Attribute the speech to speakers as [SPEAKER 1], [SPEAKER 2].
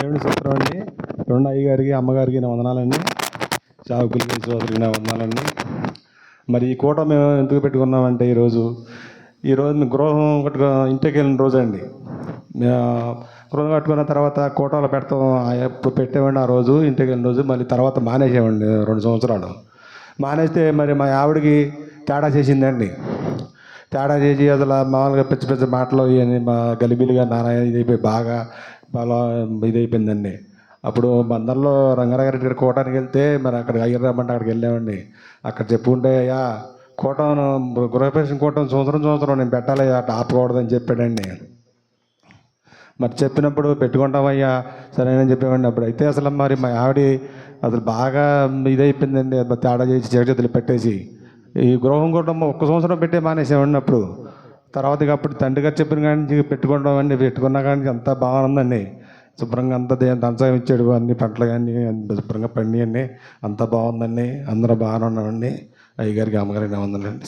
[SPEAKER 1] దేవుని సూత్రం అండి. రెండు అయ్యగారికి అమ్మగారికి నా వందనాలండి. చావుకులకి సోదరికి నా వందనాలండి. మరి ఈ కూట మేము ఎందుకు పెట్టుకున్నామంటే ఈరోజు ఈరోజు మేము గృహం కట్టుకు ఇంటికి వెళ్ళిన రోజు అండి. గృహం కట్టుకున్న తర్వాత కోటలో పెడతాం ఆ ఎప్పుడు పెట్టామండి ఆ రోజు ఇంటికి వెళ్ళిన రోజు మళ్ళీ తర్వాత మానేసామండి రెండు సంవత్సరాలు. మానేస్తే మరి మా ఆవిడకి తేడా చేసిందండి. తేడా చేసి అసలు మామూలుగా పిచ్చి పిచ్చి మాటలు ఇవన్నీ మా గలిబిలిగా నారాయణ ఇదైపోయి బాగా బాగా ఇదైపోయిందండి. అప్పుడు బందర్లో రంగారావు గారి కోటానికి వెళ్తే మరి అక్కడ అయ్యర్ రమ్మంటే అక్కడికి వెళ్ళామండి. అక్కడ చెప్పుకుంటే అయ్యా కోటను గృహప్రవేశం కోటం సంవత్సరం సంవత్సరం నేను పెట్టాలి అట్లా ఆపకూడదని చెప్పాడండి. మరి చెప్పినప్పుడు పెట్టుకుంటామయ్యా సరేనని చెప్పామండి అప్పుడు అయితే అసలు మరి మా ఆవిడ అసలు బాగా ఇదైపోయిందండి. తేడా చేసి చేతులు పెట్టేసి. ఈ గృహం కూడా ఒక్క సంవత్సరం పెట్టే మానేసామండి అప్పుడు. తర్వాత అప్పుడు తండ్రి గారు చెప్పిన కానీ పెట్టుకోవడం పెట్టుకుంటామండి పెట్టుకున్న కానీ నుంచి అంతా బాగుందండి. శుభ్రంగా అంతా దంచం ఇచ్చాడు అన్ని పంటలు కానీ శుభ్రంగా పండి అన్నీ అంతా బాగుందండి. అందరూ బాగానే ఉన్నామండి అయ్యగారికి అమ్మగారికి వందలండి